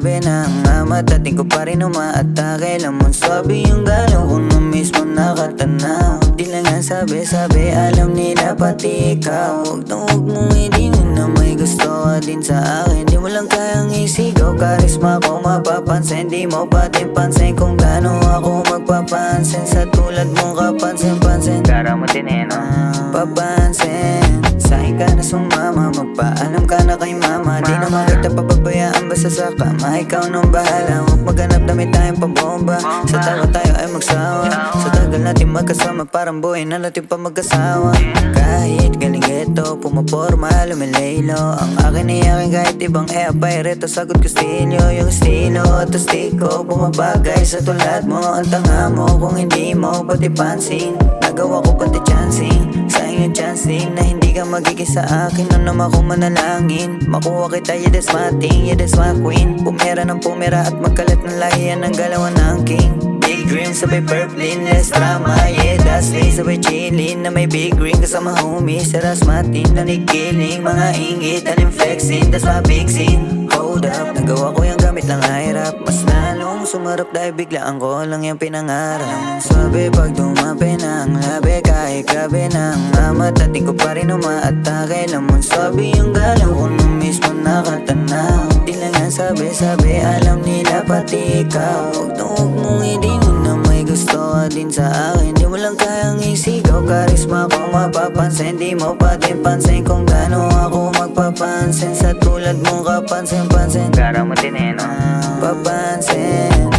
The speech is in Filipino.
grabe na ang amat Dating ko pa rin umaatake Lamon sabi yung galaw ko na mismo nakatanaw Di lang nga sabi-sabi alam nila pati ikaw. Huwag na huwag mong idinin na may gusto ka din sa akin. Di mo lang kayang isigaw Karisma ko mapapansin. Di mo pati pansin kung gaano ako magpapansin. Sa tulad mong kapansin-pansin. Din eh, no? Papansin Sa'kin ka na sumama Magpaalam ka na kay mama. Di naman kita papabayaan basta sa kama Ikaw nang bahala. Huwag maghanap na may tayong pabomba. Sa tawa tayo ay magsawa. Sa tagal natin magkasama Parang buhay na natin pa magkasawa. Kahit galing ito Pumaporma, lumilaylo. Ang akin ay akin kahit ibang e Reto sagot ko stilyo Yung estilo at astiko Bumabagay sa tulad mo. Ang tanga mo Kung hindi mo pati pansin. Nagawa ko pati chancing Yung chancing Na hindi ka magiging sa akin. Ano naman kung manalangin? Makuha kita yeah that's my thing Yeah that's my queen. Pumera ng pumera At magkalat ng lahiyan Ng galawan ng king. Big dream sabay purplin Less drama Yeah that's late sabay chillin Na may big ring kasama homies Saras matin Nanigiling Mga ingit Aling flexing That's my big scene. Hold up Nagawa ko yung gamit lang ay rap. Mas lalong sumarap dahil biglaan ko lang yung pinangarap. Sabi pag dumapi ng labi Kahit grabe amat Dating ko pa rin umaatake Lamon sabi yung galaw. Ko na mismo nakatanaw. Di lang nga sabi-sabi Alam nila pati ikaw. Huwag na huwag mong idinin na may gusto ka din sa akin. Di mo lang kayang isigaw. Karisma ko mapapansin. Di mo pa din pansin kung gaano ako magpapansin. Sa tulad mong kapansin-pansin din eh, no? Papansin